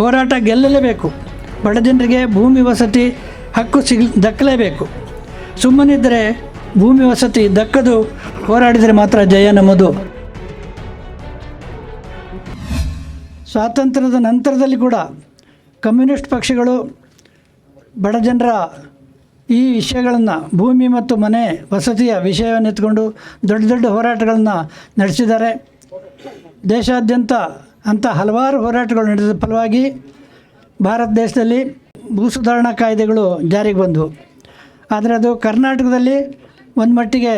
ಹೋರಾಟ ಗೆಲ್ಲಲೇಬೇಕು. ಬಡ ಜನರಿಗೆ ಭೂಮಿ ವಸತಿ ಹಕ್ಕು ಸಿಗ್, ದಕ್ಕಲೇಬೇಕು. ಸುಮ್ಮನಿದ್ದರೆ ಭೂಮಿ ವಸತಿ ದಕ್ಕದು, ಹೋರಾಡಿದರೆ ಮಾತ್ರ ಜಯ ನಮ್ಮದು. ಸ್ವಾತಂತ್ರ್ಯದ ನಂತರದಲ್ಲಿ ಕೂಡ ಕಮ್ಯುನಿಸ್ಟ್ ಪಕ್ಷಗಳು ಬಡ ಜನರ ಈ ವಿಷಯಗಳನ್ನು, ಭೂಮಿ ಮತ್ತು ಮನೆ ವಸತಿಯ ವಿಷಯವನ್ನು ಎತ್ಕೊಂಡು ದೊಡ್ಡ ದೊಡ್ಡ ಹೋರಾಟಗಳನ್ನು ನಡೆಸಿದ್ದಾರೆ. ದೇಶಾದ್ಯಂತ ಅಂಥ ಹಲವಾರು ಹೋರಾಟಗಳು ನಡೆದ ಫಲವಾಗಿ ಭಾರತ ದೇಶದಲ್ಲಿ ಭೂ ಸುಧಾರಣಾ ಕಾಯ್ದೆಗಳು ಜಾರಿಗೆ ಬಂದವು. ಆದರೆ ಅದು ಕರ್ನಾಟಕದಲ್ಲಿ ಒಂದು ಮಟ್ಟಿಗೆ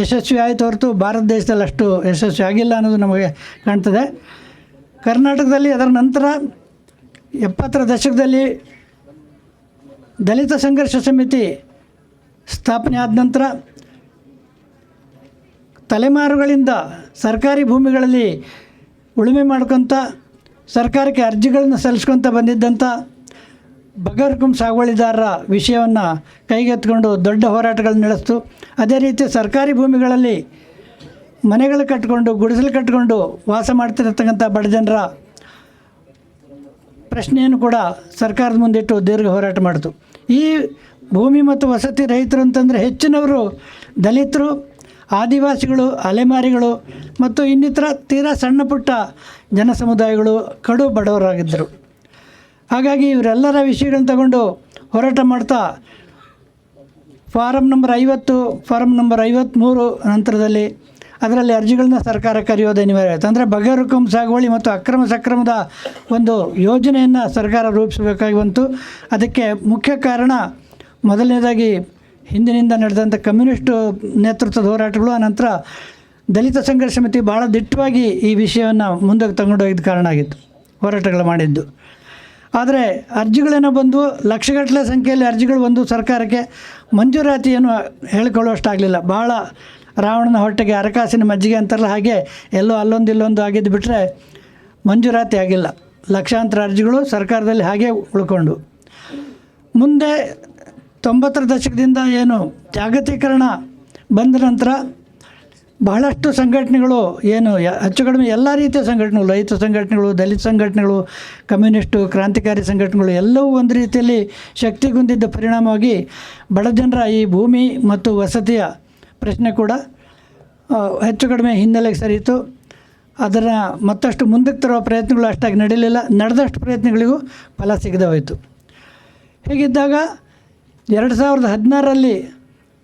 ಯಶಸ್ವಿ ಆಯಿತು ಹೊರತು ಭಾರತ ದೇಶದಲ್ಲಿ ಅಷ್ಟು ಯಶಸ್ವಿ ಆಗಿಲ್ಲ ಅನ್ನೋದು ನಮಗೆ ಕಾಣ್ತದೆ. ಕರ್ನಾಟಕದಲ್ಲಿ ಅದರ ನಂತರ ಎಪ್ಪತ್ತರ ದಶಕದಲ್ಲಿ ದಲಿತ ಸಂಘರ್ಷ ಸಮಿತಿ ಸ್ಥಾಪನೆ ಆದ ನಂತರ ತಲೆಮಾರುಗಳಿಂದ ಸರ್ಕಾರಿ ಭೂಮಿಗಳಲ್ಲಿ ಉಳುಮೆ ಮಾಡ್ಕೊತ ಸರ್ಕಾರಕ್ಕೆ ಅರ್ಜಿಗಳನ್ನು ಸಲ್ಲಿಸ್ಕೊತ ಬಂದಿದ್ದಂಥ ಬಗರ್ಕುಂ ಸಾಗುವಳಿದಾರರ ವಿಷಯವನ್ನು ಕೈಗೆತ್ಕೊಂಡು ದೊಡ್ಡ ಹೋರಾಟಗಳನ್ನು ನಡೆಸ್ತು. ಅದೇ ರೀತಿ ಸರ್ಕಾರಿ ಭೂಮಿಗಳಲ್ಲಿ ಮನೆಗಳು ಕಟ್ಟಿಕೊಂಡು ಗುಡಿಸಲು ಕಟ್ಕೊಂಡು ವಾಸ ಮಾಡ್ತಿರತಕ್ಕಂಥ ಬಡ ಜನರ ಪ್ರಶ್ನೆಯನ್ನು ಕೂಡ ಸರ್ಕಾರದ ಮುಂದಿಟ್ಟು ದೀರ್ಘ ಹೋರಾಟ ಮಾಡಿತು. ಈ ಭೂಮಿ ಮತ್ತು ವಸತಿ ರೈತರು ಅಂತಂದರೆ ಹೆಚ್ಚಿನವರು ದಲಿತರು ಆದಿವಾಸಿಗಳು, ಅಲೆಮಾರಿಗಳು ಮತ್ತು ಇನ್ನಿತರ ತೀರಾ ಸಣ್ಣ ಪುಟ್ಟ ಜನ ಸಮುದಾಯಗಳು ಕಡು ಬಡವರಾಗಿದ್ದರು. ಹಾಗಾಗಿ ಇವರೆಲ್ಲರ ವಿಷಯಗಳನ್ನ ತಗೊಂಡು ಹೋರಾಟ ಮಾಡ್ತಾ ಫಾರಮ್ ನಂಬರ್ ಐವತ್ತು ಫಾರಮ್ ನಂಬರ್ ಐವತ್ತ್ಮೂರು ನಂತರದಲ್ಲಿ ಅದರಲ್ಲಿ ಅರ್ಜಿಗಳನ್ನ ಸರ್ಕಾರ ಕರೆಯೋದು ಅನಿವಾರ್ಯ ಆಯಿತು ಅಂದರೆ ಬಗರುಕುಂ ಸಾಗುವಳಿ ಮತ್ತು ಅಕ್ರಮ ಸಕ್ರಮದ ಒಂದು ಯೋಜನೆಯನ್ನು ಸರ್ಕಾರ ರೂಪಿಸಬೇಕಾಗಿ ಬಂತು. ಅದಕ್ಕೆ ಮುಖ್ಯ ಕಾರಣ ಮೊದಲನೇದಾಗಿ ಹಿಂದಿನಿಂದ ನಡೆದಂಥ ಕಮ್ಯುನಿಸ್ಟ್ ನೇತೃತ್ವದ ಹೋರಾಟಗಳು ಆನಂತರ ದಲಿತ ಸಂಘರ್ಷ ಸಮಿತಿ ಭಾಳ ದಿಟ್ಟವಾಗಿ ಈ ವಿಷಯವನ್ನು ಮುಂದಕ್ಕೆ ತಗೊಂಡೋಗಿದ್ದ ಕಾರಣ ಆಗಿತ್ತು, ಹೋರಾಟಗಳು ಮಾಡಿದ್ದು. ಆದರೆ ಅರ್ಜಿಗಳೇನೋ ಬಂದು, ಲಕ್ಷಗಟ್ಟಲೆ ಸಂಖ್ಯೆಯಲ್ಲಿ ಅರ್ಜಿಗಳು ಬಂದು ಸರ್ಕಾರಕ್ಕೆ ಮಂಜೂರಾತಿಯನ್ನು ಹೇಳಿಕೊಳ್ಳುವಷ್ಟಾಗಲಿಲ್ಲ. ಭಾಳ ರಾವಣನ ಹೊಟ್ಟೆಗೆ ಅರಕಾಸಿನ ಮಜ್ಜಿಗೆ ಅಂತಾರಲ್ಲ ಹಾಗೆ ಎಲ್ಲೋ ಅಲ್ಲೊಂದು ಇಲ್ಲೊಂದು ಆಗಿದ್ದು ಬಿಟ್ಟರೆ ಮಂಜೂರಾತಿ ಆಗಿಲ್ಲ. ಲಕ್ಷಾಂತರ ಅರ್ಜಿಗಳು ಸರ್ಕಾರದಲ್ಲಿ ಹಾಗೆ ಉಳ್ಕೊಂಡು. ಮುಂದೆ ತೊಂಬತ್ತರ ದಶಕದಿಂದ ಏನು ಜಾಗತೀಕರಣ ಬಂದ ನಂತರ ಬಹಳಷ್ಟು ಸಂಘಟನೆಗಳು ಏನು ಹೆಚ್ಚು ಕಡಿಮೆ ಎಲ್ಲ ರೀತಿಯ ಸಂಘಟನೆಗಳು ರೈತ ಸಂಘಟನೆಗಳು, ದಲಿತ ಸಂಘಟನೆಗಳು, ಕಮ್ಯುನಿಸ್ಟು, ಕ್ರಾಂತಿಕಾರಿ ಸಂಘಟನೆಗಳು ಎಲ್ಲವೂ ಒಂದು ರೀತಿಯಲ್ಲಿ ಶಕ್ತಿಗುಂದಿದ್ದ ಪರಿಣಾಮವಾಗಿ ಬಡ ಜನರ ಈ ಭೂಮಿ ಮತ್ತು ವಸತಿಯ ಪ್ರಶ್ನೆ ಕೂಡ ಹೆಚ್ಚು ಕಡಿಮೆ ಹಿನ್ನೆಲೆಗೆ ಸರಿಯಿತು. ಅದರ ಮತ್ತಷ್ಟು ಮುಂದಕ್ಕೆ ತರುವ ಪ್ರಯತ್ನಗಳು ಅಷ್ಟಾಗಿ ನಡೀಲಿಲ್ಲ. ನಡೆದಷ್ಟು ಪ್ರಯತ್ನಗಳಿಗೂ ಫಲ ಸಿಗದೆ ಹೋಯಿತು. ಹೀಗಿದ್ದಾಗ ಎರಡು ಸಾವಿರದ ಹದಿನಾರರಲ್ಲಿ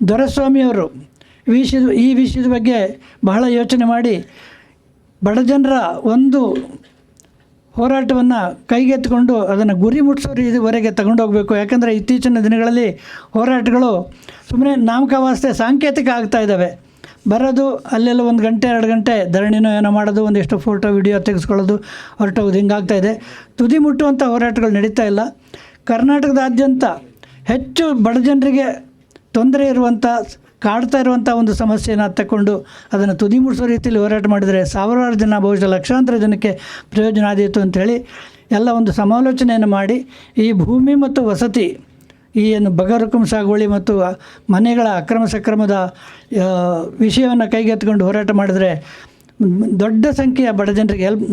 ದೊರೆಸ್ವಾಮಿಯವರು ವಿಷಯದ ಈ ವಿಷಯದ ಬಗ್ಗೆ ಬಹಳ ಯೋಚನೆ ಮಾಡಿ ಬಡ ಜನರ ಒಂದು ಹೋರಾಟವನ್ನು ಕೈಗೆತ್ತಿಕೊಂಡು ಅದನ್ನು ಗುರಿ ಮುಟ್ಟಿಸೋ ಇದುವರೆಗೆ ತಗೊಂಡೋಗಬೇಕು. ಯಾಕಂದರೆ ಇತ್ತೀಚಿನ ದಿನಗಳಲ್ಲಿ ಹೋರಾಟಗಳು ಸುಮ್ಮನೆ ನಾಮಕಾವಾಸ್ತೆ ಸಾಂಕೇತಿಕ ಆಗ್ತಾ ಇದ್ದಾವೆ. ಬರೋದು ಅಲ್ಲೆಲ್ಲ ಒಂದು ಗಂಟೆ, ಎರಡು ಗಂಟೆ ಧರಣಿನೋ ಏನೋ ಮಾಡೋದು, ಒಂದಿಷ್ಟು ಫೋಟೋ, ವಿಡಿಯೋ ತೆಗೆಸ್ಕೊಳ್ಳೋದು, ಹೊರಟೋಗೋದು ಹಿಂಗಾಗ್ತಾ ಇದೆ. ತುದಿ ಮುಟ್ಟುವಂಥ ಹೋರಾಟಗಳು ನಡೀತಾ ಇಲ್ಲ. ಕರ್ನಾಟಕದಾದ್ಯಂತ ಹೆಚ್ಚು ಬಡ ಜನರಿಗೆ ತೊಂದರೆ ಇರುವಂಥ ಕಾಡ್ತಾ ಇರುವಂಥ ಒಂದು ಸಮಸ್ಯೆಯನ್ನು ತಗೊಂಡು ಅದನ್ನು ತುದಿ ಮುಡಿಸೋ ರೀತಿಯಲ್ಲಿ ಹೋರಾಟ ಮಾಡಿದರೆ ಸಾವಿರಾರು ಜನ, ಬಹುಶಃ ಲಕ್ಷಾಂತರ ಜನಕ್ಕೆ ಪ್ರಯೋಜನ ಆದೀತು ಅಂಥೇಳಿ ಎಲ್ಲ ಒಂದು ಸಮಾಲೋಚನೆಯನ್ನು ಮಾಡಿ ಈ ಭೂಮಿ ಮತ್ತು ವಸತಿ, ಈ ಏನು ಬಗರುಕುಂ ಸಾಗುವಳಿ ಮತ್ತು ಮನೆಗಳ ಅಕ್ರಮ ಸಕ್ರಮದ ವಿಷಯವನ್ನು ಕೈಗೆತ್ತಿಕೊಂಡು ಹೋರಾಟ ಮಾಡಿದರೆ ದೊಡ್ಡ ಸಂಖ್ಯೆಯ ಬಡ ಜನರಿಗೆ ಹೆಲ್ಪ್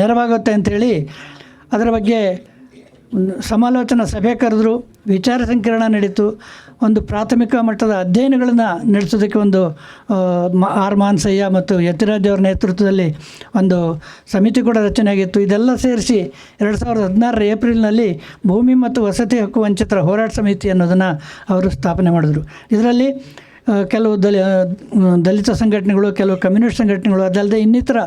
ನೆರವಾಗುತ್ತೆ ಅಂಥೇಳಿ ಅದರ ಬಗ್ಗೆ ಒಂದು ಸಮಾಲೋಚನಾ ಸಭೆ ಕರೆದ್ರು, ವಿಚಾರ ಸಂಕಿರಣ ನಡೀತು, ಒಂದು ಪ್ರಾಥಮಿಕ ಮಟ್ಟದ ಅಧ್ಯಯನಗಳನ್ನು ನಡೆಸೋದಕ್ಕೆ ಒಂದು ಆರ್ ಮಾನ್ಸಯ್ಯ ಮತ್ತು ಯತಿರಾಜ್ ಅವರ ನೇತೃತ್ವದಲ್ಲಿ ಒಂದು ಸಮಿತಿ ಕೂಡ ರಚನೆ ಆಗಿತ್ತು. ಇದೆಲ್ಲ ಸೇರಿಸಿ ಎರಡು ಸಾವಿರದ ಹದಿನಾರರ ಏಪ್ರಿಲ್ನಲ್ಲಿ ಭೂಮಿ ಮತ್ತು ವಸತಿ ಹಕ್ಕು ವಂಚಿತರ ಹೋರಾಟ ಸಮಿತಿ ಅನ್ನೋದನ್ನು ಅವರು ಸ್ಥಾಪನೆ ಮಾಡಿದ್ರು. ಇದರಲ್ಲಿ ಕೆಲವು ದಲಿ ದಲಿತ ಸಂಘಟನೆಗಳು, ಕೆಲವು ಕಮ್ಯುನಿಸ್ಟ್ ಸಂಘಟನೆಗಳು, ಅದಲ್ಲದೆ ಇನ್ನಿತರ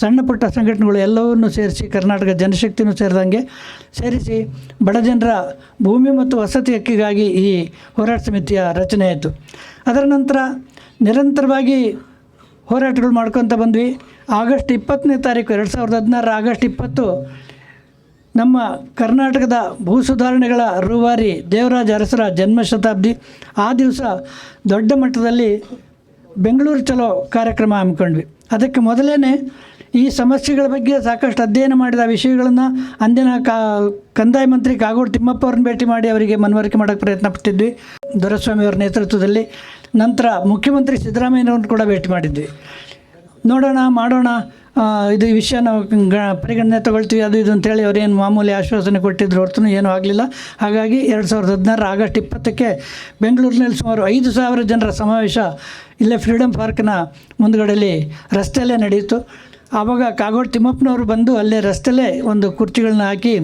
ಸಣ್ಣ ಪುಟ್ಟ ಸಂಘಟನೆಗಳು ಎಲ್ಲವನ್ನೂ ಸೇರಿಸಿ, ಕರ್ನಾಟಕ ಜನಶಕ್ತಿನೂ ಸೇರಿದಂಗೆ ಸೇರಿಸಿ, ಬಡ ಜನರ ಭೂಮಿ ಮತ್ತು ವಸತಿ ಹಕ್ಕಿಗಾಗಿ ಈ ಹೋರಾಟ ಸಮಿತಿಯ ರಚನೆ ಆಯಿತು. ಅದರ ನಂತರ ನಿರಂತರವಾಗಿ ಹೋರಾಟಗಳು ಮಾಡ್ಕೊತ ಬಂದ್ವಿ. ಆಗಸ್ಟ್ ಇಪ್ಪತ್ತನೇ ತಾರೀಕು, ಎರಡು ಸಾವಿರದ ಹದಿನಾರರ ಆಗಸ್ಟ್ ಇಪ್ಪತ್ತು ನಮ್ಮ ಕರ್ನಾಟಕದ ಭೂ ಸುಧಾರಣೆಗಳ ರೂವಾರಿ ದೇವರಾಜ ಅರಸರ ಜನ್ಮ ಶತಾಬ್ದಿ, ಆ ದಿವಸ ದೊಡ್ಡ ಮಟ್ಟದಲ್ಲಿ ಬೆಂಗಳೂರು ಚಲೋ ಕಾರ್ಯಕ್ರಮ ಹಮ್ಮಿಕೊಂಡ್ವಿ. ಅದಕ್ಕೆ ಮೊದಲೇ ಈ ಸಮಸ್ಯೆಗಳ ಬಗ್ಗೆ ಸಾಕಷ್ಟು ಅಧ್ಯಯನ ಮಾಡಿದ ವಿಷಯಗಳನ್ನು ಅಂದಿನ ಕಾ, ಕಂದಾಯ ಮಂತ್ರಿ ಕಾಗೋಡು ತಿಮ್ಮಪ್ಪ ಅವ್ರನ್ನ ಭೇಟಿ ಮಾಡಿ ಅವರಿಗೆ ಮನವರಿಕೆ ಮಾಡೋಕ್ಕೆ ಪ್ರಯತ್ನ ಪಟ್ಟಿದ್ವಿ. ದೊರೆಸ್ವಾಮಿ ಅವರ ನೇತೃತ್ವದಲ್ಲಿ. ನಂತರ ಮುಖ್ಯಮಂತ್ರಿ ಸಿದ್ದರಾಮಯ್ಯನವ್ರನ್ನ ಕೂಡ ಭೇಟಿ ಮಾಡಿದ್ವಿ. ನೋಡೋಣ, ಮಾಡೋಣ ಇದು ಈ ವಿಷಯ ನಾವು ಗ ಪರಿಗಣನೆ ತಗೊಳ್ತೀವಿ. ಅದು ಇದು ಅಂತೇಳಿ ಅವ್ರೇನು ಮಾಮೂಲಿ ಆಶ್ವಾಸನೆ ಕೊಟ್ಟಿದ್ರು ಹೊರತು ಏನೂ ಆಗಲಿಲ್ಲ. ಹಾಗಾಗಿ ಎರಡು ಸಾವಿರದ ಹದಿನಾರು ಆಗಸ್ಟ್ ಇಪ್ಪತ್ತಕ್ಕೆ ಬೆಂಗಳೂರಿನಲ್ಲಿ ಸುಮಾರು ಐದು ಸಾವಿರ ಜನರ ಸಮಾವೇಶ ಇಲ್ಲೇ ಫ್ರೀಡಮ್ ಪಾರ್ಕ್ನ ಮುಂದ್ಗಡೆಯಲ್ಲಿ ರಸ್ತೆಯಲ್ಲೇ ನಡೆಯಿತು. ಆವಾಗ ಕಾಗೋಡು ತಿಮ್ಮಪ್ಪನವರು ಬಂದು ಅಲ್ಲೇ ರಸ್ತೆಯಲ್ಲೇ ಒಂದು ಕುರ್ಚಿಗಳನ್ನ ಹಾಕಿ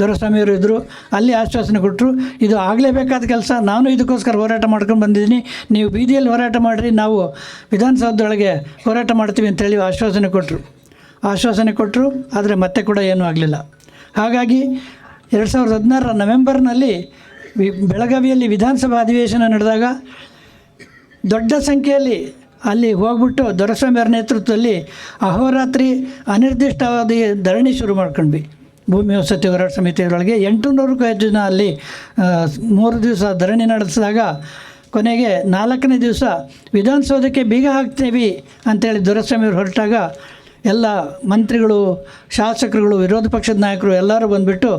ದೊರೆಸ್ವಾಮಿಯವರು ಇದ್ದರು ಅಲ್ಲಿ ಆಶ್ವಾಸನೆ ಕೊಟ್ಟರು ಇದು ಆಗಲೇಬೇಕಾದ ಕೆಲಸ, ನಾನು ಇದಕ್ಕೋಸ್ಕರ ಹೋರಾಟ ಮಾಡ್ಕೊಂಡು ಬಂದಿದ್ದೀನಿ, ನೀವು ಬೀದಿಯಲ್ಲಿ ಹೋರಾಟ ಮಾಡಿರಿ, ನಾವು ವಿಧಾನಸೌಧದೊಳಗೆ ಹೋರಾಟ ಮಾಡ್ತೀವಿ ಅಂತೇಳಿ ಆಶ್ವಾಸನೆ ಕೊಟ್ಟರು ಆಶ್ವಾಸನೆ ಕೊಟ್ಟರು ಆದರೆ ಮತ್ತೆ ಕೂಡ ಏನೂ ಆಗಲಿಲ್ಲ. ಹಾಗಾಗಿ ಎರಡು ಸಾವಿರದ ಹದಿನಾರರ ನವೆಂಬರ್ನಲ್ಲಿ ವಿ, ಬೆಳಗಾವಿಯಲ್ಲಿ ವಿಧಾನಸಭಾ ಅಧಿವೇಶನ ನಡೆದಾಗ ದೊಡ್ಡ ಸಂಖ್ಯೆಯಲ್ಲಿ ಅಲ್ಲಿ ಹೋಗ್ಬಿಟ್ಟು ದೊರೆಸ್ವಾಮಿಯವರ ನೇತೃತ್ವದಲ್ಲಿ ಅಹೋರಾತ್ರಿ ಅನಿರ್ದಿಷ್ಟಾವಧಿ ಧರಣಿ ಶುರು ಮಾಡ್ಕೊಂಡ್ವಿ. ಭೂಮಿ ವಸತಿ ಹೋರಾಟ ಸಮಿತಿಯೊಳಗೆ ಎಂಟುನೂರಕ್ಕೂ ಹೆಚ್ಚು ಜನ ಅಲ್ಲಿ ಮೂರು ದಿವಸ ಧರಣಿ ನಡೆಸಿದಾಗ ಕೊನೆಗೆ ನಾಲ್ಕನೇ ದಿವಸ ವಿಧಾನಸೌಧಕ್ಕೆ ಬೀಗ ಹಾಕ್ತೇವೆ ಅಂತೇಳಿ ದೊರೆಸ್ವಾಮಿಯವರು ಹೊರಟಾಗ ಎಲ್ಲ ಮಂತ್ರಿಗಳು, ಶಾಸಕರುಗಳು, ವಿರೋಧ ಪಕ್ಷದ ನಾಯಕರು ಎಲ್ಲರೂ ಬಂದುಬಿಟ್ಟು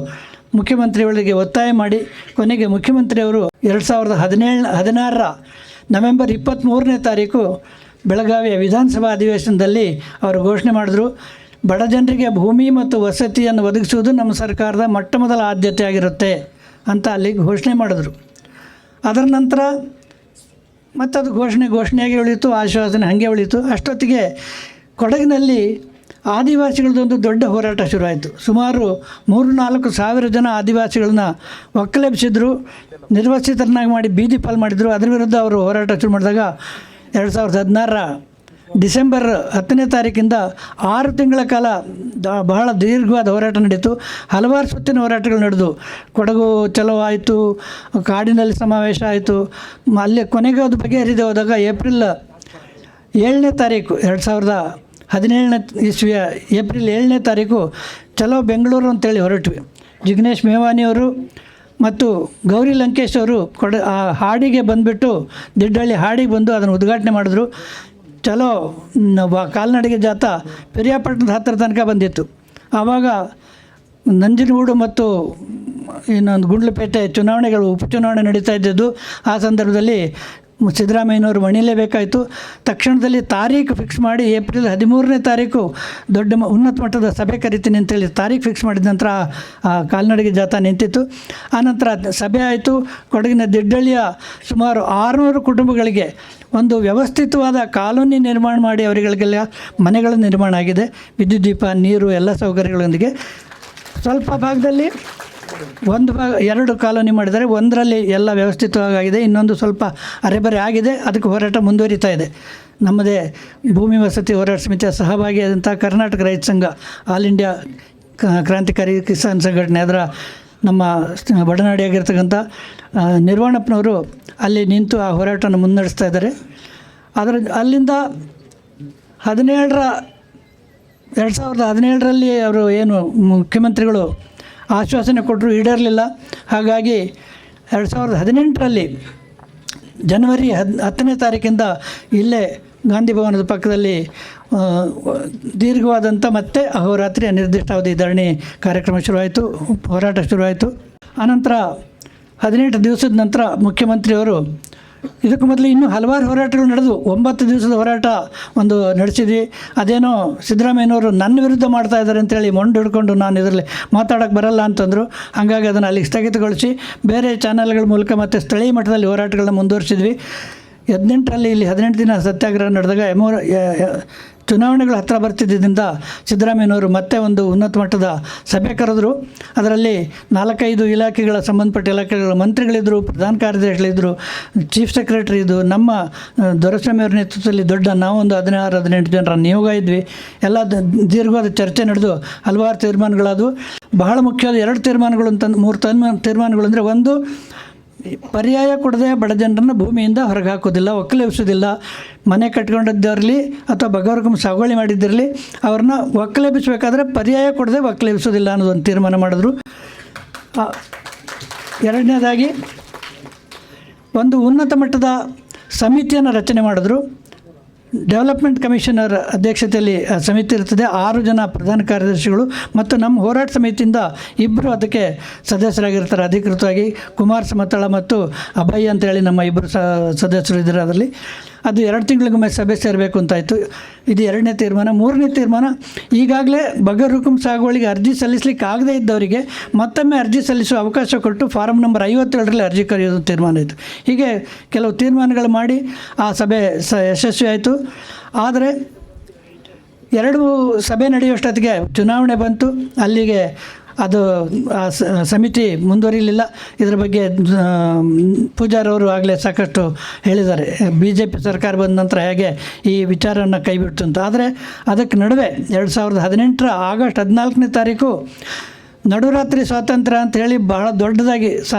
ಮುಖ್ಯಮಂತ್ರಿಗಳಿಗೆ ಒತ್ತಾಯ ಮಾಡಿ, ಕೊನೆಗೆ ಮುಖ್ಯಮಂತ್ರಿಯವರು ಎರಡು ಸಾವಿರದ ಹದಿನೇಳು, ಹದಿನಾರರ ನವೆಂಬರ್ ಇಪ್ಪತ್ತ್ಮೂರನೇ ತಾರೀಕು ಬೆಳಗಾವಿಯ ವಿಧಾನಸಭಾ ಅಧಿವೇಶನದಲ್ಲಿ ಅವರು ಘೋಷಣೆ ಮಾಡಿದ್ರು. ಬಡ ಜನರಿಗೆ ಭೂಮಿ ಮತ್ತು ವಸತಿಯನ್ನು ಒದಗಿಸುವುದು ನಮ್ಮ ಸರ್ಕಾರದ ಮೊಟ್ಟ ಮೊದಲ ಆದ್ಯತೆ ಆಗಿರುತ್ತೆ ಅಂತ ಅಲ್ಲಿ ಘೋಷಣೆ ಮಾಡಿದ್ರು. ಅದರ ನಂತರ ಮತ್ತದು ಘೋಷಣೆ ಘೋಷಣೆಯಾಗಿ ಉಳಿಯಿತು, ಆಶ್ವಾಸನೆ ಹಾಗೆ ಉಳಿಯಿತು. ಅಷ್ಟೊತ್ತಿಗೆ ಕೊಡಗಿನಲ್ಲಿ ಆದಿವಾಸಿಗಳದೊಂದು ದೊಡ್ಡ ಹೋರಾಟ ಶುರುವಾಯಿತು. ಸುಮಾರು ಮೂರು ನಾಲ್ಕು ಸಾವಿರ ಜನ ಆದಿವಾಸಿಗಳನ್ನ ಒಕ್ಕಲೆಬ್ಸಿದ್ರು, ನಿರ್ವಸಿತರನ್ನಾಗಿ ಮಾಡಿ ಬೀದಿ ಪಾಲು ಮಾಡಿದರು. ಅದರ ವಿರುದ್ಧ ಅವರು ಹೋರಾಟ ಶುರು ಮಾಡಿದಾಗ ಎರಡು ಸಾವಿರದ ಹದಿನಾರರ ಡಿಸೆಂಬರ್ ಹತ್ತನೇ ತಾರೀಕಿಂದ ಆರು ತಿಂಗಳ ಕಾಲ ದ- ಬಹಳ ದೀರ್ಘವಾದ ಹೋರಾಟ ನಡೆಯಿತು. ಹಲವಾರು ಸುತ್ತಿನ ಹೋರಾಟಗಳು ನಡೆದು ಕೊಡಗು ಚಲೋ ಆಯಿತು ಕಾಡಿನಲ್ಲಿ ಸಮಾವೇಶ ಆಯಿತು. ಅಲ್ಲಿ ಕೊನೆಗೆ ಅದು ಬಗೆಹರಿದೆ ಹೋದಾಗ ಏಪ್ರಿಲ್ ಏಳನೇ ತಾರೀಕು, ಎರಡು ಸಾವಿರದ ಹದಿನೇಳನೇ ಇಸ್ವಿಯ ಏಪ್ರಿಲ್ ಏಳನೇ ತಾರೀಕು ಚಲೋ ಬೆಂಗಳೂರು ಅಂತೇಳಿ ಹೊರಟ್ವಿ. ಜಿಗ್ನೇಶ್ ಮೇವಾನಿಯವರು ಮತ್ತು ಗೌರಿ ಲಂಕೇಶ್ ಅವರು ಕೊಡ ಆ ಹಾಡಿಗೆ ಬಂದುಬಿಟ್ಟು ದಿಡ್ಡಳ್ಳಿ ಹಾಡಿಗೆ ಬಂದು ಅದನ್ನು ಉದ್ಘಾಟನೆ ಮಾಡಿದ್ರು. ಚಲೋ ಕಾಲ್ನಡಿಗೆ ಜಾಥಾ ಪಿರಿಯಾಪಟ್ಟಣದ ಹತ್ತಿರ ತನಕ ಬಂದಿತ್ತು. ಆವಾಗ ನಂಜನಗೂಡು ಮತ್ತು ಇನ್ನೊಂದು ಗುಂಡ್ಲುಪೇಟೆ ಚುನಾವಣೆಗಳು, ಉಪಚುನಾವಣೆ ನಡೀತಾ ಇದ್ದದ್ದು, ಆ ಸಂದರ್ಭದಲ್ಲಿ ಸಿದ್ದರಾಮಯ್ಯನವರು ಮಣಿಲೇಬೇಕಾಯಿತು ತಕ್ಷಣದಲ್ಲಿ ತಾರೀಖು ಫಿಕ್ಸ್ ಮಾಡಿ ಏಪ್ರಿಲ್ ಹದಿಮೂರನೇ ತಾರೀಕು ದೊಡ್ಡ ಉನ್ನತ ಮಟ್ಟದ ಸಭೆ ಕರಿತೀನಿ ಅಂತೇಳಿ ತಾರೀಖು ಫಿಕ್ಸ್ ಮಾಡಿದ ನಂತರ ಕಾಲ್ನಡಿಗೆ ಜಾಥಾ ನಿಂತಿತ್ತು. ಆನಂತರ ಸಭೆ ಆಯಿತು. ಕೊಡಗಿನ ದಿಡ್ಡಳ್ಳಿಯ ಸುಮಾರು ಆರುನೂರು ಕುಟುಂಬಗಳಿಗೆ ಒಂದು ವ್ಯವಸ್ಥಿತವಾದ ಕಾಲೋನಿ ನಿರ್ಮಾಣ ಮಾಡಿ ಅವರಿಗಳಿಗೆಲ್ಲ ಮನೆಗಳ ನಿರ್ಮಾಣ ಆಗಿದೆ. ವಿದ್ಯುತ್ ದೀಪ, ನೀರು, ಎಲ್ಲ ಸೌಕರ್ಯಗಳೊಂದಿಗೆ. ಸ್ವಲ್ಪ ಭಾಗದಲ್ಲಿ ಒಂದು ಎರಡು ಕಾಲೋನಿ ಮಾಡಿದರೆ ಒಂದರಲ್ಲಿ ಎಲ್ಲ ವ್ಯವಸ್ಥಿತವಾಗಿದೆ, ಇನ್ನೊಂದು ಸ್ವಲ್ಪ ಅರೆಬರೆ ಆಗಿದೆ, ಅದಕ್ಕೆ ಹೋರಾಟ ಮುಂದುವರಿತಾ ಇದೆ. ನಮ್ಮದೇ ಭೂಮಿ ವಸತಿ ಹೋರಾಟ ಸಮಿತಿಯ ಸಹಭಾಗಿಯಾದಂಥ ಕರ್ನಾಟಕ ರೈತ ಸಂಘ, ಆಲ್ ಇಂಡಿಯಾ ಕ್ರಾಂತಿಕಾರಿ ಕಿಸಾನ್ ಸಂಘಟನೆ ಅದರ ನಮ್ಮ ಬಡನಾಡಿಯಾಗಿರ್ತಕ್ಕಂಥ ನಿರ್ವಾಣಪ್ಪನವರು ಅಲ್ಲಿ ನಿಂತು ಆ ಹೋರಾಟವನ್ನು ಮುನ್ನಡೆಸ್ತಾ ಇದ್ದಾರೆ. ಅದರ, ಅಲ್ಲಿಂದ ಹದಿನೇಳರ, ಎರಡು ಸಾವಿರದ ಹದಿನೇಳರಲ್ಲಿ ಅವರು ಏನು ಮುಖ್ಯಮಂತ್ರಿಗಳು ಆಶ್ವಾಸನೆ ಕೊಟ್ಟರು ಈಡೇರಲಿಲ್ಲ. ಹಾಗಾಗಿ ಎರಡು ಸಾವಿರದ ಹದಿನೆಂಟರಲ್ಲಿ ಜನವರಿ ಹದ್, ಹತ್ತನೇ ತಾರೀಕಿಂದ ಇಲ್ಲೇ ಗಾಂಧಿ ಭವನದ ಪಕ್ಕದಲ್ಲಿ ದೀರ್ಘವಾದಂಥ ಮತ್ತೆ ಅಹೋರಾತ್ರಿ ಅನಿರ್ದಿಷ್ಟಾವಧಿ ಧರಣಿ ಕಾರ್ಯಕ್ರಮ ಶುರುವಾಯಿತು, ಹೋರಾಟ ಶುರುವಾಯಿತು. ಆನಂತರ ಹದಿನೆಂಟು ದಿವಸದ ನಂತರ ಮುಖ್ಯಮಂತ್ರಿಯವರು ಇದಕ್ಕೂ ಮೊದಲು ಇನ್ನೂ ಹಲವಾರು ಹೋರಾಟಗಳು ನಡೆದು ಒಂಬತ್ತು ದಿವಸದ ಹೋರಾಟ ಒಂದು ನಡೆಸಿದ್ವಿ. ಅದೇನೋ ಸಿದ್ದರಾಮಯ್ಯನವರು ನನ್ನ ವಿರುದ್ಧ ಮಾಡ್ತಾ ಇದ್ದಾರೆ ಅಂತೇಳಿ ಮೊಂಡು ಹಿಡ್ಕೊಂಡು ನಾನು ಇದರಲ್ಲಿ ಮಾತಾಡೋಕ್ಕೆ ಬರಲ್ಲ ಅಂತಂದರು. ಹಾಗಾಗಿ ಅದನ್ನು ಅಲ್ಲಿಗೆ ಸ್ಥಗಿತಗೊಳಿಸಿ ಬೇರೆ ಚಾನಲ್ಗಳ ಮೂಲಕ ಮತ್ತು ಸ್ಥಳೀಯ ಮಟ್ಟದಲ್ಲಿ ಹೋರಾಟಗಳನ್ನ ಮುಂದುವರಿಸಿದ್ವಿ. ಹದಿನೆಂಟರಲ್ಲಿ ಇಲ್ಲಿ ಹದಿನೆಂಟು ದಿನ ಸತ್ಯಾಗ್ರಹ ನಡೆದಾಗ ಎಮೋ ಚುನಾವಣೆಗಳು ಹತ್ತಿರ ಬರ್ತಿದ್ದರಿಂದ ಸಿದ್ದರಾಮಯ್ಯನವರು ಮತ್ತೆ ಒಂದು ಉನ್ನತ ಮಟ್ಟದ ಸಭೆ ಕರೆದರು. ಅದರಲ್ಲಿ ನಾಲ್ಕೈದು ಇಲಾಖೆಗಳ ಸಂಬಂಧಪಟ್ಟ ಇಲಾಖೆಗಳ ಮಂತ್ರಿಗಳಿದ್ದರು ಪ್ರಧಾನ ಕಾರ್ಯದರ್ಶಿಗಳಿದ್ದರು ಚೀಫ್ ಸೆಕ್ರೆಟರಿ ಇದು ನಮ್ಮ ದೊರೆಸ್ವಾಮಿಯವರ ನೇತೃತ್ವದಲ್ಲಿ ದೊಡ್ಡ ನಾವೊಂದು ಹದಿನಾರು, ಹದಿನೆಂಟು ಜನರ ನಿಯೋಗ ಇದ್ವಿ. ಎಲ್ಲ ದೀರ್ಘವಾದ ಚರ್ಚೆ ನಡೆದು ಹಲವಾರು ತೀರ್ಮಾನಗಳಾದವು. ಬಹಳ ಮುಖ್ಯವಾದ ಎರಡು ತೀರ್ಮಾನಗಳು ಅಂತ, ಮೂರು ತೀರ್ಮಾನ ತೀರ್ಮಾನಗಳು ಅಂದರೆ ಒಂದು ಪರ್ಯಾಯ ಕೊಡದೆ ಬಡ ಜನರನ್ನು ಭೂಮಿಯಿಂದ ಹೊರಗೆ ಹಾಕೋದಿಲ್ಲ ಒಕ್ಕಲೆಬ್ಸೋದಿಲ್ಲ ಮನೆ ಕಟ್ಕೊಂಡಿದ್ದವ್ರಲ್ಲಿ ಅಥವಾ ಬಗವರ್ಗಂ ಸಾಗುವಳಿ ಮಾಡಿದ್ದಿರಲಿ ಅವ್ರನ್ನ ಒಕ್ಕಲೆಬ್ಬಿಸ್ಬೇಕಾದ್ರೆ ಪರ್ಯಾಯ ಕೊಡದೆ ಒಕ್ಕಲೆಬ್ಸೋದಿಲ್ಲ ಅನ್ನೋದೊಂದು ತೀರ್ಮಾನ ಮಾಡಿದ್ರು. ಎರಡನೇದಾಗಿ ಒಂದು ಉನ್ನತ ಮಟ್ಟದ ಸಮಿತಿಯನ್ನು ರಚನೆ ಮಾಡಿದ್ರು. ಡೆವಲಪ್ಮೆಂಟ್ ಕಮಿಷನರ್ ಅಧ್ಯಕ್ಷತೆಯಲ್ಲಿ ಸಮಿತಿ ಇರ್ತದೆ ಆರು ಜನ ಪ್ರಧಾನ ಕಾರ್ಯದರ್ಶಿಗಳು ಮತ್ತು ನಮ್ಮ ಹೋರಾಟ ಸಮಿತಿಯಿಂದ ಇಬ್ಬರು ಅದಕ್ಕೆ ಸದಸ್ಯರಾಗಿರ್ತಾರೆ. ಅಧಿಕೃತವಾಗಿ ಕುಮಾರ್ ಸಮತಳ ಮತ್ತು ಅಭಯ್ ಅಂತೇಳಿ ನಮ್ಮ ಇಬ್ಬರು ಸದಸ್ಯರು ಇದ್ದಾರೆ ಅದರಲ್ಲಿ. ಅದು ಎರಡು ತಿಂಗಳಿಗೊಮ್ಮೆ ಸಭೆ ಸೇರಬೇಕು ಅಂತಾಯಿತು. ಇದು ಎರಡನೇ ತೀರ್ಮಾನ, ಮೂರನೇ ತೀರ್ಮಾನ. ಈಗಾಗಲೇ ಬಗರ್ ಹುಕುಂ ಸಾಗುವಳಿಗೆ ಅರ್ಜಿ ಸಲ್ಲಿಸಲಿಕ್ಕೆ ಆಗದೇ ಇದ್ದವರಿಗೆ ಮತ್ತೊಮ್ಮೆ ಅರ್ಜಿ ಸಲ್ಲಿಸುವ ಅವಕಾಶ ಕೊಟ್ಟು ಫಾರಂ ನಂಬರ್ ಐವತ್ತೇಳರಲ್ಲಿ ಅರ್ಜಿ ಕರೆಯೋದು ತೀರ್ಮಾನ ಇತ್ತು ಹೀಗೆ ಕೆಲವು ತೀರ್ಮಾನಗಳು ಮಾಡಿ ಆ ಸಭೆ ಸ ಯಶಸ್ವಿ ಆಯಿತು. ಆದರೆ ಎರಡು ಸಭೆ ನಡೆಯುವಷ್ಟೊತ್ತಿಗೆ ಚುನಾವಣೆ ಬಂತು. ಅಲ್ಲಿಗೆ ಅದು ಸಮಿತಿ ಮುಂದುವರಿಲಿಲ್ಲ. ಇದರ ಬಗ್ಗೆ ಪೂಜಾರವರು ಆಗಲೇ ಸಾಕಷ್ಟು ಹೇಳಿದ್ದಾರೆ. ಬಿ ಜೆ ಪಿ ಸರ್ಕಾರ ಬಂದ ನಂತರ ಹೇಗೆ ಈ ವಿಚಾರವನ್ನು ಕೈಬಿಡ್ತು ಅಂತ. ಆದರೆ, ಅದಕ್ಕೆ ನಡುವೆ ಎರಡು ಸಾವಿರದ ಹದಿನೆಂಟರ ಆಗಸ್ಟ್ ಹದಿನಾಲ್ಕನೇ ತಾರೀಕು ನಡುರಾತ್ರಿ ಸ್ವಾತಂತ್ರ್ಯ ಅಂತ ಹೇಳಿ ಬಹಳ ದೊಡ್ಡದಾಗಿ ಸ,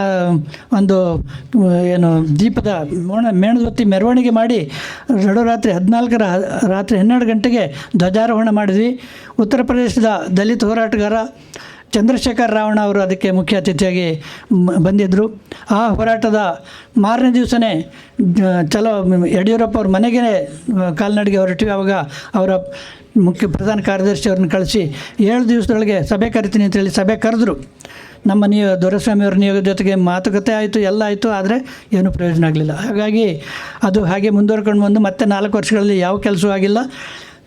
ಒಂದು, ಏನು, ದೀಪದ ಮೋಣ, ಮೇಣದೊತ್ತಿ ಮೆರವಣಿಗೆ ಮಾಡಿ ನಡುರಾತ್ರಿ ಹದಿನಾಲ್ಕರ ರಾತ್ರಿ ಹನ್ನೆರಡು ಗಂಟೆಗೆ ಧ್ವಜಾರೋಹಣ ಮಾಡಿದ್ವಿ. ಉತ್ತರ ಪ್ರದೇಶದ ದಲಿತ ಹೋರಾಟಗಾರ ಚಂದ್ರಶೇಖರ್ ರಾವಣ ಅವರು ಅದಕ್ಕೆ ಮುಖ್ಯ ಅತಿಥಿಯಾಗಿ ಬಂದಿದ್ದರು ಆ ಹೋರಾಟದ ಮಾರನೇ ದಿವಸನೇ ಚಲೋ, ಯಡಿಯೂರಪ್ಪ ಅವ್ರ ಮನೆಗೆ ಕಾಲ್ನಡಿಗೆ ಹೊರಟಿವಿ. ಅವಾಗ ಅವರ ಮುಖ್ಯ ಪ್ರಧಾನ ಕಾರ್ಯದರ್ಶಿ ಅವ್ರನ್ನ ಕಳಿಸಿ ಏಳು ದಿವಸದೊಳಗೆ ಸಭೆ ಕರಿತೀನಿ ಅಂತೇಳಿ ಸಭೆ ಕರೆದ್ರು. ನಮ್ಮ ದೊರೆಸ್ವಾಮಿ ಅವರ ನಿಯೋಗದ ಜೊತೆಗೆ ಮಾತುಕತೆ ಆಯಿತು, ಎಲ್ಲ ಆಯಿತು, ಆದರೆ ಏನು ಪ್ರಯೋಜನ ಆಗಲಿಲ್ಲ. ಹಾಗಾಗಿ ಅದು ಹಾಗೆ ಮುಂದುವರ್ಕೊಂಡು ಬಂದು ಮತ್ತೆ ನಾಲ್ಕು ವರ್ಷಗಳಲ್ಲಿ ಯಾವ ಕೆಲಸವೂ ಆಗಿಲ್ಲ.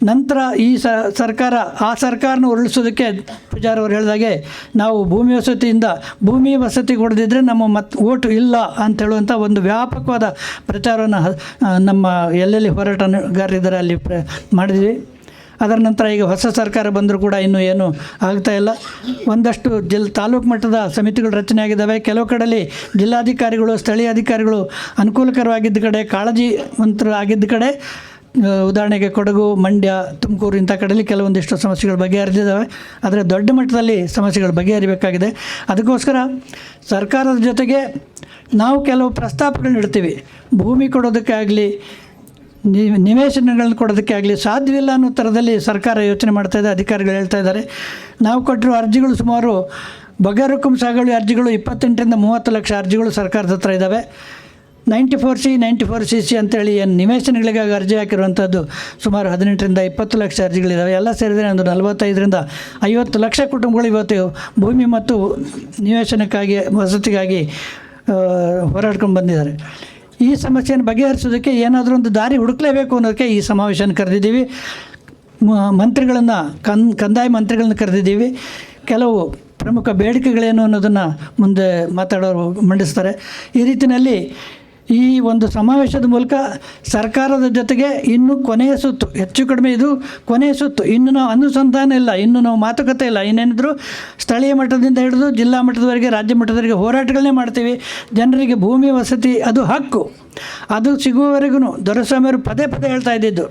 ನಂತರ ಈ ಸರ್ಕಾರ, ಆ ಸರ್ಕಾರನ ಉರುಳಿಸೋದಕ್ಕೆ ಪೂಜಾರ್ ಅವರು ಹೇಳಿದಾಗೆ ನಾವು ಭೂಮಿ ವಸತಿಯಿಂದ ಭೂಮಿ ವಸತಿ ಕೊಡದಿದ್ದರೆ ನಮ್ಮ ಮತ್, ಓಟು ಇಲ್ಲ ಅಂತ ಹೇಳುವಂಥ ಒಂದು ವ್ಯಾಪಕವಾದ ಪ್ರಚಾರವನ್ನು ನಮ್ಮ ಎಲ್ಲೆಲ್ಲಿ ಹೋರಾಟಗಾರರಿದ್ದಾರೆ ಅಲ್ಲಿ ಪ್ರ, ಮಾಡಿದ್ವಿ. ಅದರ ನಂತರ ಈಗ ಹೊಸ ಸರ್ಕಾರ ಬಂದರೂ ಕೂಡ ಇನ್ನೂ ಏನು ಆಗ್ತಾ ಇಲ್ಲ. ಒಂದಷ್ಟು ಜಿಲ್, ತಾಲೂಕು ಮಟ್ಟದ ಸಮಿತಿಗಳು ರಚನೆ ಆಗಿದ್ದಾವೆ. ಕೆಲವು ಕಡೆಯಲ್ಲಿ ಜಿಲ್ಲಾಧಿಕಾರಿಗಳು, ಸ್ಥಳೀಯ ಅಧಿಕಾರಿಗಳು ಅನುಕೂಲಕರವಾಗಿದ್ದ ಕಡೆ ಕಾಳಜಿವಂತರು ಆಗಿದ್ದ ಕಡೆ ಉದಾಹರಣೆಗೆ ಕೊಡಗು, ಮಂಡ್ಯ, ತುಮಕೂರು ಇಂಥ ಕಡೆಯಲ್ಲಿ ಕೆಲವೊಂದಿಷ್ಟು ಸಮಸ್ಯೆಗಳು ಬಗೆಹರಿದಿದ್ದಾವೆ. ಆದರೆ ದೊಡ್ಡ ಮಟ್ಟದಲ್ಲಿ ಸಮಸ್ಯೆಗಳು ಬಗೆಹರಿಬೇಕಾಗಿದೆ. ಅದಕ್ಕೋಸ್ಕರ ಸರ್ಕಾರದ ಜೊತೆಗೆ ನಾವು ಕೆಲವು ಪ್ರಸ್ತಾಪಗಳನ್ನ ಇಡ್ತೀವಿ. ಭೂಮಿ ಕೊಡೋದಕ್ಕೆ ಆಗಲಿ ನಿವೇಶನಗಳನ್ನು ಕೊಡೋದಕ್ಕೆ ಆಗಲಿ ಸಾಧ್ಯವಿಲ್ಲ ಅನ್ನೋ ಥರದಲ್ಲಿ ಸರ್ಕಾರ ಯೋಚನೆ ಮಾಡ್ತಾ ಇದೆ, ಅಧಿಕಾರಿಗಳು ಹೇಳ್ತಾ ಇದ್ದಾರೆ. ನಾವು ಕೊಟ್ಟಿರೋ ಅರ್ಜಿಗಳು ಸುಮಾರು ಬಗರುಕುಂ ಸಾಗುವಳಿ ಅರ್ಜಿಗಳು ಇಪ್ಪತ್ತೆಂಟರಿಂದ ಮೂವತ್ತು ಲಕ್ಷ ಅರ್ಜಿಗಳು ಸರ್ಕಾರದ ಹತ್ರ ಇದ್ದಾವೆ. Ninety four C, ninety four C C ಅಂತೇಳಿ ಏನು ನಿವೇಶನಗಳಿಗಾಗಿ ಅರ್ಜಿ ಹಾಕಿರುವಂಥದ್ದು ಸುಮಾರು ಹದಿನೆಂಟರಿಂದ ಇಪ್ಪತ್ತು ಲಕ್ಷ ಅರ್ಜಿಗಳಿದ್ದಾವೆ ಎಲ್ಲ ಸೇರಿದರೆ ಒಂದು ನಲವತ್ತೈದರಿಂದ ಐವತ್ತು ಲಕ್ಷ ಕುಟುಂಬಗಳು ಇವತ್ತು ಭೂಮಿ ಮತ್ತು ನಿವೇಶನಕ್ಕಾಗಿ, ವಸತಿಗಾಗಿ ಹೋರಾಡ್ಕೊಂಡು ಬಂದಿದ್ದಾರೆ. ಈ ಸಮಸ್ಯೆಯನ್ನು ಬಗೆಹರಿಸೋದಕ್ಕೆ ಏನಾದರೂ ಒಂದು ದಾರಿ ಹುಡುಕಲೇಬೇಕು ಅನ್ನೋದಕ್ಕೆ ಈ ಸಮಾವೇಶನ ಕರೆದಿದ್ದೀವಿ. ಮಂತ್ರಿಗಳನ್ನು, ಕನ್, ಕಂದಾಯ ಮಂತ್ರಿಗಳನ್ನು ಕರೆದಿದ್ದೀವಿ. ಕೆಲವು ಪ್ರಮುಖ ಬೇಡಿಕೆಗಳೇನು ಅನ್ನೋದನ್ನು ಮುಂದೆ ಮಾತಾಡೋರು ಮಂಡಿಸ್ತಾರೆ. ಈ ರೀತಿಯಲ್ಲಿ ಈ ಒಂದು ಸಮಾವೇಶದ ಮೂಲಕ ಸರ್ಕಾರದ ಜೊತೆಗೆ ಇನ್ನು ಕೊನೆಯ ಸುತ್ತು, ಹೆಚ್ಚು ಕಡಿಮೆ ಇದು ಕೊನೆಯ ಸುತ್ತು. ಇನ್ನು ನಾವು ಅನುಸಂಧಾನ ಇಲ್ಲ, ಇನ್ನು ನಾವು ಮಾತುಕತೆ ಇಲ್ಲ. ಇನ್ನೇನಿದ್ರು ಸ್ಥಳೀಯ ಮಟ್ಟದಿಂದ ಹಿಡಿದು ಜಿಲ್ಲಾ ಮಟ್ಟದವರೆಗೆ, ರಾಜ್ಯ ಮಟ್ಟದವರೆಗೆ ಹೋರಾಟಗಳನ್ನೇ ಮಾಡ್ತೀವಿ. ಜನರಿಗೆ ಭೂಮಿ ವಸತಿ ಅದು ಹಕ್ಕು. ಅದು ಸಿಗುವವರೆಗೂ ದೊರೆಸ್ವಾಮಿಯವರು ಪದೇ ಪದೇ ಹೇಳ್ತಾ ಇದ್ದಿದ್ದು.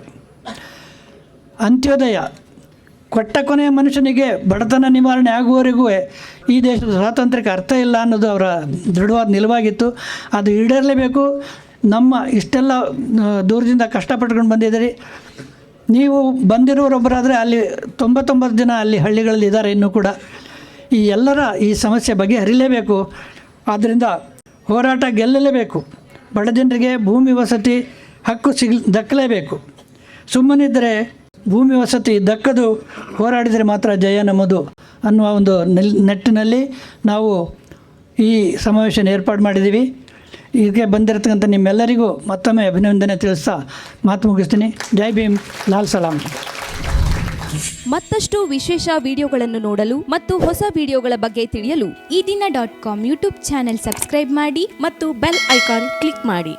ಅಂತ್ಯೋದಯ. ಕೊಟ್ಟ ಕೊನೆಯ ಮನುಷ್ಯನಿಗೆ ಬಡತನ ನಿವಾರಣೆ ಆಗುವವರೆಗೂ ಈ ದೇಶದ ಸ್ವಾತಂತ್ರ್ಯಕ್ಕೆ ಅರ್ಥ ಇಲ್ಲ ಅನ್ನೋದು ಅವರ ದೃಢವಾದ ನಿಲುವಾಗಿತ್ತು. ಅದು ಈಡೇರಲೇಬೇಕು. ನಮ್ಮ ಇಷ್ಟೆಲ್ಲ ದೂರದಿಂದ ಕಷ್ಟಪಟ್ಕೊಂಡು ಬಂದಿದ್ದೀರಿ. ನೀವು ಬಂದಿರೋರೊಬ್ಬರಾದರೆ ಅಲ್ಲಿ ತೊಂಬತ್ತೊಂಬತ್ತು ಜನ ಅಲ್ಲಿ ಹಳ್ಳಿಗಳಲ್ಲಿ ಇದ್ದಾರೆ ಇನ್ನೂ ಕೂಡ. ಈ ಎಲ್ಲರ ಈ ಸಮಸ್ಯೆ ಬಗ್ಗೆ ಹರಿಲೇಬೇಕು ಆದ್ದರಿಂದ ಹೋರಾಟ ಗೆಲ್ಲಲೇಬೇಕು. ಬಡ ಜನರಿಗೆ ಭೂಮಿ ವಸತಿ ಹಕ್ಕು ಸಿಗ್, ದಕ್ಕಲೇಬೇಕು. ಸುಮ್ಮನಿದ್ದರೆ ಭೂಮಿ ವಸತಿ ದಕ್ಕದು ಹೋರಾಡಿದರೆ ಮಾತ್ರ ಜಯ ನಮ್ಮದು ಅನ್ನುವ ಒಂದು ನೆಲ್, ನೆಟ್ಟಿನಲ್ಲಿ ನಾವು ಈ ಸಮಾವೇಶನ ಏರ್ಪಾಡು ಮಾಡಿದ್ದೀವಿ. ಇದಕ್ಕೆ ಬಂದಿರತಕ್ಕಂಥ ನಿಮ್ಮೆಲ್ಲರಿಗೂ ಮತ್ತೊಮ್ಮೆ ಅಭಿನಂದನೆ ತಿಳಿಸ್ತಾ ಮಾತು ಮುಗಿಸ್ತೀನಿ. ಜೈ ಭೀಮ್, ಲಾಲ್ ಸಲಾಂ. ಮತ್ತಷ್ಟು ವಿಶೇಷ ವಿಡಿಯೋಗಳನ್ನು ನೋಡಲು ಮತ್ತು ಹೊಸ ವಿಡಿಯೋಗಳ ಬಗ್ಗೆ ತಿಳಿಯಲು Ee Dina dot com YouTube channel subscribe ಮಾಡಿ ಮತ್ತು ಬೆಲ್ ಐಕಾನ್ ಕ್ಲಿಕ್ ಮಾಡಿ.